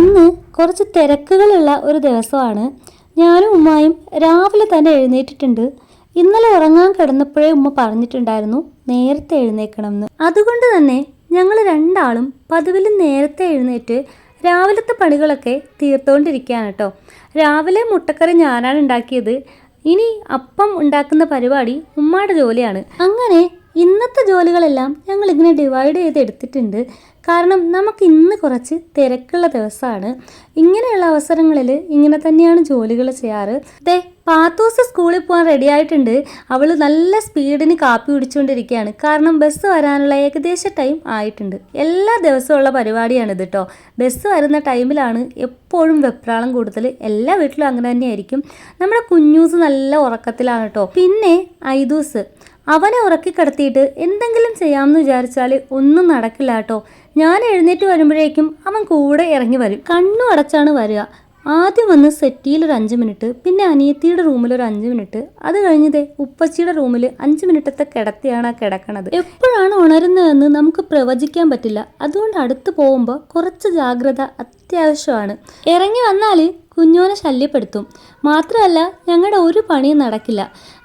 ഇന്ന് കുറച്ച് തിരക്കുകളുള്ള ഒരു ദിവസമാണ്. ഞാനും ഉമ്മായും രാവിലെ തന്നെ എഴുന്നേറ്റിട്ടുണ്ട്. ഇന്നലെ ഉറങ്ങാൻ കിടന്നപ്പോഴേ ഉമ്മ പറഞ്ഞിട്ടുണ്ടായിരുന്നു നേരത്തെ എഴുന്നേക്കണം എന്ന് അതുകൊണ്ട് തന്നെ ഞങ്ങൾ രണ്ടാളും പതിവിലും നേരത്തെ എഴുന്നേറ്റ് രാവിലത്തെ പണികളൊക്കെ തീർത്തുകൊണ്ടിരിക്കുകയാണ് കേട്ടോ. രാവിലെ മുട്ടക്കറി ഞാനാണ് ഉണ്ടാക്കിയത്. ഇനി അപ്പം ഉണ്ടാക്കുന്ന പരിപാടി ഉമ്മയുടെ ജോലിയാണ്. അങ്ങനെ ഇന്നത്തെ ജോലികളെല്ലാം ഞങ്ങൾ ഇങ്ങനെ ഡിവൈഡ് ചെയ്ത് എടുത്തിട്ടുണ്ട്. കാരണം നമുക്ക് ഇന്ന് കുറച്ച് തിരക്കുള്ള ദിവസമാണ്. ഇങ്ങനെയുള്ള അവസരങ്ങളിൽ ഇങ്ങനെ തന്നെയാണ് ജോലികൾ ചെയ്യാറ്. ദേ പാത്തൂസ് സ്കൂളിൽ പോകാൻ റെഡി ആയിട്ടുണ്ട്. അവൾ നല്ല സ്പീഡിന് കാപ്പി കുടിച്ചുകൊണ്ടിരിക്കുകയാണ്. കാരണം ബസ് വരാനുള്ള ഏകദേശം ടൈം ആയിട്ടുണ്ട്. എല്ലാ ദിവസവും ഉള്ള പരിപാടിയാണിത് കേട്ടോ ബസ് വരുന്ന ടൈമിലാണ് എപ്പോഴും വെപ്രാളം കൂടുതൽ. എല്ലാ വീട്ടിലും അങ്ങനെ തന്നെയായിരിക്കും. നമ്മുടെ കുഞ്ഞൂസ് നല്ല ഉറക്കത്തിലാണ് കേട്ടോ പിന്നെ ഐദൂസ്. അവനെ ഉറക്കി കിടത്തിയിട്ട് എന്തെങ്കിലും ചെയ്യാമെന്ന് വിചാരിച്ചാൽ ഒന്നും നടക്കില്ല കേട്ടോ ഞാൻ എഴുന്നേറ്റ് വരുമ്പോഴേക്കും അവൻ കൂടെ ഇറങ്ങി വരും. കണ്ണു അടച്ചാണ് വരിക. ആദ്യം വന്ന് സെറ്റിയിൽ ഒരു അഞ്ച് മിനിറ്റ് പിന്നെ അനിയത്തിയുടെ റൂമിൽ ഒരു അഞ്ച് മിനിറ്റ്. അത് കഴിഞ്ഞതേ ഉപ്പച്ചിയുടെ റൂമിൽ അഞ്ച് മിനിറ്റത്തെ കിടത്തിയാണ് ആ കിടക്കണത്. എപ്പോഴാണ് ഉണരുന്നതെന്ന് നമുക്ക് പ്രവചിക്കാൻ പറ്റില്ല. അതുകൊണ്ട് അടുത്ത് പോകുമ്പോൾ കുറച്ച് ജാഗ്രത അത്യാവശ്യമാണ്. ഇറങ്ങി വന്നാൽ കുഞ്ഞോനെ ശല്യപ്പെടുത്തും. മാത്രമല്ല ഞങ്ങളുടെ ഒരു പണിയും നടക്കില്ല.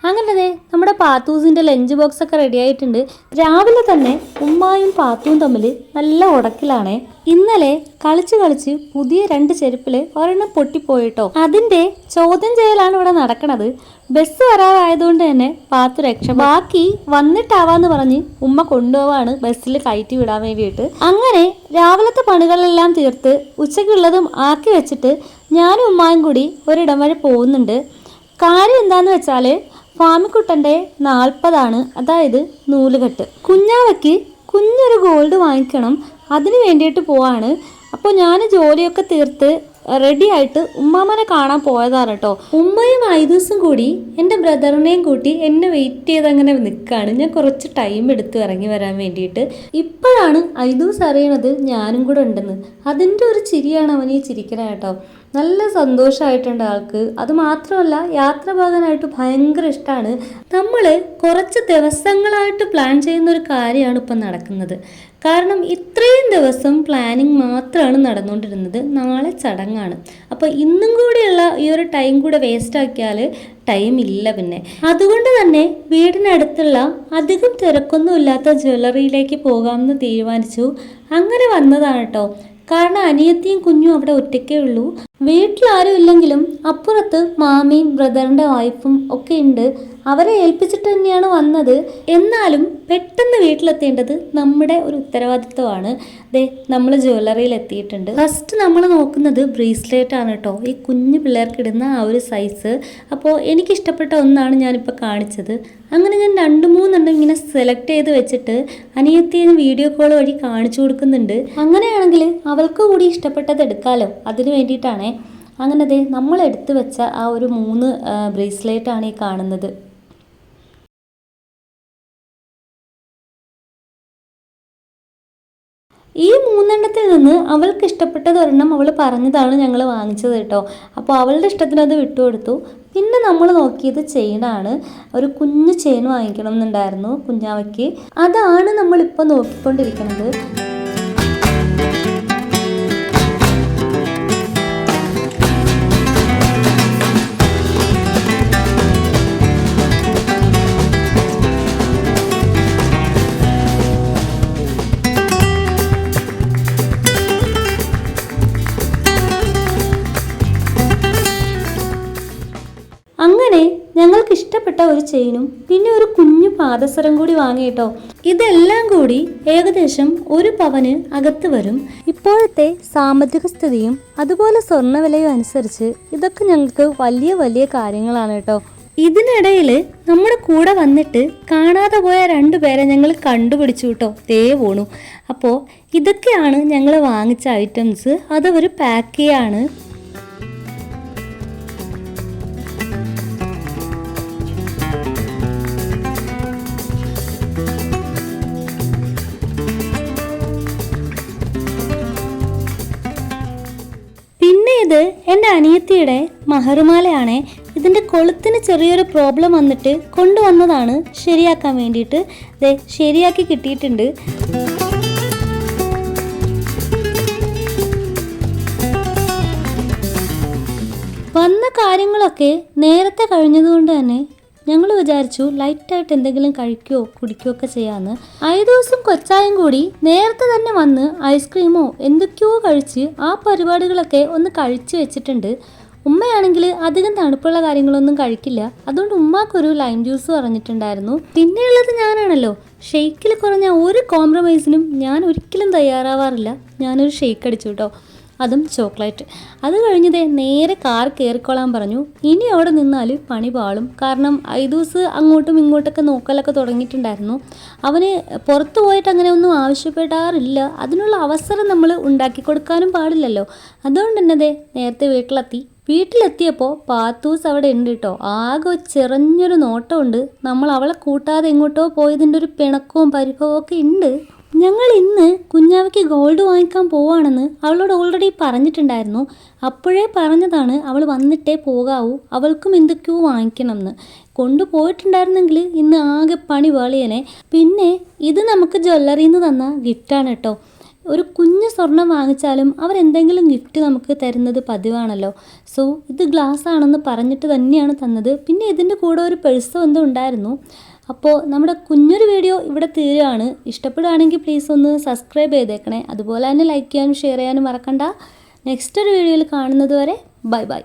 അങ്ങനെ ദേ നമ്മുടെ പാത്തൂസിന്റെ ലഞ്ച് ബോക്സ് ഒക്കെ റെഡി ആയിട്ടുണ്ട് രാവിലെ തന്നെ ഉമ്മായും പാത്തുവും തമ്മിൽ നല്ല ഉടക്കിലാണേ. ഇന്നലെ കളിച്ച് കളിച്ച് പുതിയ രണ്ട് ചെരുപ്പിൽ ഒരെണ്ണം പൊട്ടിപ്പോയിട്ടോ. അതിന്റെ ചോദ്യം ചെയ്യലാണ് ഇവിടെ നടക്കണത്. ബസ് വരാറായതുകൊണ്ട് തന്നെ പാത്തു രക്ഷ ബാക്കി വന്നിട്ടാവാന്ന് പറഞ്ഞ് ഉമ്മ കൊണ്ടുപോവാണ് ബസ്സിൽ കയറ്റി വിടാൻ വേണ്ടിയിട്ട്. അങ്ങനെ രാവിലത്തെ പണികളെല്ലാം തീർത്ത് ഉച്ചയ്ക്കുള്ളതും ആക്കി വെച്ചിട്ട് ഞാനും ഉമ്മായും കൂടി ഒരിടം വരെ പോകുന്നുണ്ട്. കാര്യം എന്താന്ന് വെച്ചാൽ ഫാമിക്കുട്ടന്റെ നാൽപ്പതാണ് അതായത് നൂലുകെട്ട്. കുഞ്ഞാവയ്ക്ക് കുഞ്ഞൊരു ഗോൾഡ് വാങ്ങിക്കണം അതിന് വേണ്ടിയിട്ട് പോവാണ്. അപ്പോൾ ഞാൻ ജോലിയൊക്കെ തീർത്ത് റെഡി ആയിട്ട് ഉമ്മാമനെ കാണാൻ പോയതാണ് കേട്ടോ. ഉമ്മയും ഐദൂസും കൂടി എന്റെ ബ്രദറിനെയും കൂട്ടി എന്നെ വെയിറ്റ് ചെയ്ത് അങ്ങനെ നിൽക്കുകയാണ്. ഞാൻ കുറച്ച് ടൈം എടുത്ത് ഇറങ്ങി വരാൻ വേണ്ടിയിട്ട്. ഇപ്പോഴാണ് ഐദൂസ് അറിയണത് ഞാനും കൂടെ ഉണ്ടെന്ന്. അതിന്റെ ഒരു ചിരിയാണ് അവൻ ഈ ചിരിക്കണ കേട്ടോ. നല്ല സന്തോഷമായിട്ടുണ്ട് ആൾക്ക്. അത് മാത്രമല്ല യാത്ര പോകാനായിട്ട് ഭയങ്കര ഇഷ്ടമാണ്. നമ്മൾ കുറച്ച് ദിവസങ്ങളായിട്ട് പ്ലാൻ ചെയ്യുന്ന ഒരു കാര്യമാണ് ഇപ്പം നടക്കുന്നത്. കാരണം ഇത്രയും ദിവസം പ്ലാനിങ് മാത്രമാണ് നടന്നുകൊണ്ടിരുന്നത് നാളെ ചടങ്ങാണ്. അപ്പോൾ ഇന്നും കൂടെയുള്ള ഈ ഒരു ടൈം കൂടെ വേസ്റ്റാക്കിയാൽ ടൈം ഇല്ല പിന്നെ. അതുകൊണ്ട് തന്നെ വീടിനടുത്തുള്ള അധികം തിരക്കൊന്നും ഇല്ലാത്ത ജ്വല്ലറിയിലേക്ക് പോകാമെന്ന് തീരുമാനിച്ചു. അങ്ങനെ വന്നതാണ് കേട്ടോ കാരണം അനിയത്തിയും കുഞ്ഞും അവിടെ ഒറ്റയ്ക്കേ ഉള്ളൂ. വീട്ടിലാരും ഇല്ലെങ്കിലും അപ്പുറത്ത് മാമിയും ബ്രദറിന്റെ വൈഫും ഒക്കെ ഉണ്ട് അവരെ ഏൽപ്പിച്ചിട്ട് തന്നെയാണ് വന്നത്. എന്നാലും പെട്ടെന്ന് വീട്ടിലെത്തേണ്ടത് നമ്മുടെ ഒരു ഉത്തരവാദിത്വമാണ്. ദേ നമ്മൾ ജ്വല്ലറിയിൽ എത്തിയിട്ടുണ്ട് ഫസ്റ്റ് നമ്മൾ നോക്കുന്നത് ബ്രേസ്ലെറ്റ് ആണ് കേട്ടോ. ഈ കുഞ്ഞു പിള്ളേർക്ക് ഇടുന്ന ആ ഒരു സൈസ് അപ്പോൾ എനിക്കിഷ്ടപ്പെട്ട ഒന്നാണ് ഞാനിപ്പോൾ കാണിച്ചത്. അങ്ങനെ ഞാൻ രണ്ട് മൂന്നെണ്ണം ഇങ്ങനെ സെലക്ട് ചെയ്ത് വെച്ചിട്ട് അനിയത്തിന് വീഡിയോ കോൾ വഴി കാണിച്ചു കൊടുക്കുന്നുണ്ട്. അങ്ങനെയാണെങ്കിൽ അവൾക്ക് കൂടി ഇഷ്ടപ്പെട്ടത് എടുക്കാമല്ലോ അതിന് വേണ്ടിയിട്ടാണേ. അങ്ങനെ ദേ നമ്മൾ എടുത്തു വെച്ച ആ ഒരു മൂന്ന് ബ്രേസ്ലെറ്റ് ആണ് ഈ കാണുന്നത്. ഈ മൂന്നെണ്ണത്തിൽ നിന്ന് അവൾക്ക് ഇഷ്ടപ്പെട്ടത് ഒരെണ്ണം അവൾ പറഞ്ഞതാണ് ഞങ്ങൾ വാങ്ങിച്ചത് കേട്ടോ. അപ്പോൾ അവളുടെ ഇഷ്ടത്തിന് അത് വിട്ടുകൊടുത്തു പിന്നെ നമ്മൾ നോക്കിയത് ചെയിനാണ്. ഒരു കുഞ്ഞു ചെയിൻ വാങ്ങിക്കണം എന്നുണ്ടായിരുന്നു കുഞ്ഞാവയ്ക്ക്. അതാണ് നമ്മളിപ്പോൾ നോക്കിക്കൊണ്ടിരിക്കുന്നത്. ഇഷ്ടപ്പെട്ട ഒരു ചെയിനും. പിന്നെ ഒരു കുഞ്ഞു പാദസരം കൂടി വാങ്ങിയിട്ടോ ഇതെല്ലാം കൂടി ഏകദേശം ഒരു പവന് അകത്ത് വരും. ഇപ്പോഴത്തെ സാമ്പത്തിക സ്ഥിതിയും അതുപോലെ സ്വർണവിലയും അനുസരിച്ച് ഇതൊക്കെ ഞങ്ങൾക്ക് വലിയ വലിയ കാര്യങ്ങളാണ് കേട്ടോ. ഇതിനിടയിൽ നമ്മുടെ കൂടെ വന്നിട്ട് കാണാതെ പോയ രണ്ടുപേരെ ഞങ്ങൾ കണ്ടുപിടിച്ചു കേട്ടോ. തേ പോണു. അപ്പോൾ ഇതൊക്കെയാണ് ഞങ്ങൾ വാങ്ങിച്ച ഐറ്റംസ് അതവർ പാക്ക് ചെയ്യാണ് ഇത് എന്റെ അനിയത്തിയുടെ മഹറുമാലയാണ്. ഇതിന്റെ കൊളുത്തിന് ചെറിയൊരു പ്രോബ്ലം വന്നിട്ട് കൊണ്ടുവന്നതാണ് ശരിയാക്കാൻ വേണ്ടിയിട്ട്. ഇത് ശരിയാക്കി കിട്ടിയിട്ടുണ്ട്. വന്ന കാര്യങ്ങളൊക്കെ നേരത്തെ കഴിഞ്ഞതുകൊണ്ട് തന്നെ ഞങ്ങൾ വിചാരിച്ചു ലൈറ്റായിട്ട് എന്തെങ്കിലും കഴിക്കുകയോ കുടിക്കുകയോ ഒക്കെ ചെയ്യാമെന്ന് ആയ ദിവസം കൊച്ചായും കൂടി നേരത്തെ തന്നെ വന്ന് ഐസ്ക്രീമോ എന്തൊക്കെയോ കഴിച്ച് ആ പരിപാടികളൊക്കെ ഒന്ന് കഴിച്ചു വെച്ചിട്ടുണ്ട്. ഉമ്മയാണെങ്കിൽ അധികം തണുപ്പുള്ള കാര്യങ്ങളൊന്നും കഴിക്കില്ല. അതുകൊണ്ട് ഉമ്മാക്കൊരു ലൈം ജ്യൂസ് പറഞ്ഞിട്ടുണ്ടായിരുന്നു പിന്നെയുള്ളത് ഞാനാണല്ലോ. ഷെയ്ക്കിൽ കുറഞ്ഞ ഒരു കോംപ്രമൈസിനും ഞാൻ ഒരിക്കലും തയ്യാറാവാറില്ല. ഞാനൊരു ഷെയ്ക്ക് അടിച്ചു കേട്ടോ. അതും ചോക്ലേറ്റ്. അത് കഴിഞ്ഞതേ നേരെ കാർ കയറിക്കോളാൻ പറഞ്ഞു. ഇനി അവിടെ നിന്നാൽ പണി പാളും. കാരണം ഐദൂസ് അങ്ങോട്ടും ഇങ്ങോട്ടൊക്കെ നോക്കലൊക്കെ തുടങ്ങിയിട്ടുണ്ടായിരുന്നു. അവന് പുറത്തു പോയിട്ട് അങ്ങനെ ഒന്നും ആവശ്യപ്പെടാറില്ല. അതിനുള്ള അവസരം നമ്മൾ ഉണ്ടാക്കി കൊടുക്കാനും പാടില്ലല്ലോ. അതുകൊണ്ട് തന്നെ നേരത്തെ വീട്ടിലെത്തി. വീട്ടിലെത്തിയപ്പോൾ പാത്തൂസ് അവിടെ ഉണ്ട് കേട്ടോ ആകെ ചെറിഞ്ഞൊരു നോട്ടമുണ്ട്. നമ്മൾ അവളെ കൂട്ടാതെ എങ്ങോട്ടോ പോയതിന്റെ ഒരു പിണക്കവും പരിഭവവും ഒക്കെ ഉണ്ട്. ഞങ്ങൾ ഇന്ന് കുഞ്ഞാവയ്ക്ക് ഗോൾഡ് വാങ്ങിക്കാൻ പോവാണെന്ന് അവളോട് ഓൾറെഡി പറഞ്ഞിട്ടുണ്ടായിരുന്നു. അപ്പോഴേ പറഞ്ഞതാണ് അവൾ വന്നിട്ടേ പോകാവൂ അവൾക്കും എന്തൊക്കെയോ വാങ്ങിക്കണം എന്ന് കൊണ്ടുപോയിട്ടുണ്ടായിരുന്നെങ്കിൽ ഇന്ന് ആകെ പണി വേളിയനെ. പിന്നെ ഇത് നമുക്ക് ജ്വല്ലറിയിൽ നിന്ന് തന്ന ഗിഫ്റ്റാണ് കേട്ടോ ഒരു കുഞ്ഞ് സ്വർണം വാങ്ങിച്ചാലും അവരെന്തെങ്കിലും ഗിഫ്റ്റ് നമുക്ക് തരുന്നത് പതിവാണല്ലോ. സോ ഇത് ഗ്ലാസ് ആണെന്ന് പറഞ്ഞിട്ട് തന്നെയാണ് തന്നത്. പിന്നെ ഇതിന്റെ കൂടെ ഒരു പേഴ്സോ എന്തോ ഉണ്ടായിരുന്നു. അപ്പോൾ നമ്മുടെ കുഞ്ഞൊരു വീഡിയോ ഇവിടെ തീരുകയാണ്. ഇഷ്ടപ്പെടുകയാണെങ്കിൽ പ്ലീസ് ഒന്ന് സബ്സ്ക്രൈബ് ചെയ്തേക്കണേ. അതുപോലെ തന്നെ ലൈക്ക് ചെയ്യാനും ഷെയർ ചെയ്യാനും മറക്കണ്ട. നെക്സ്റ്റ് ഒരു വീഡിയോയിൽ കാണുന്നത് വരെ ബൈ ബൈ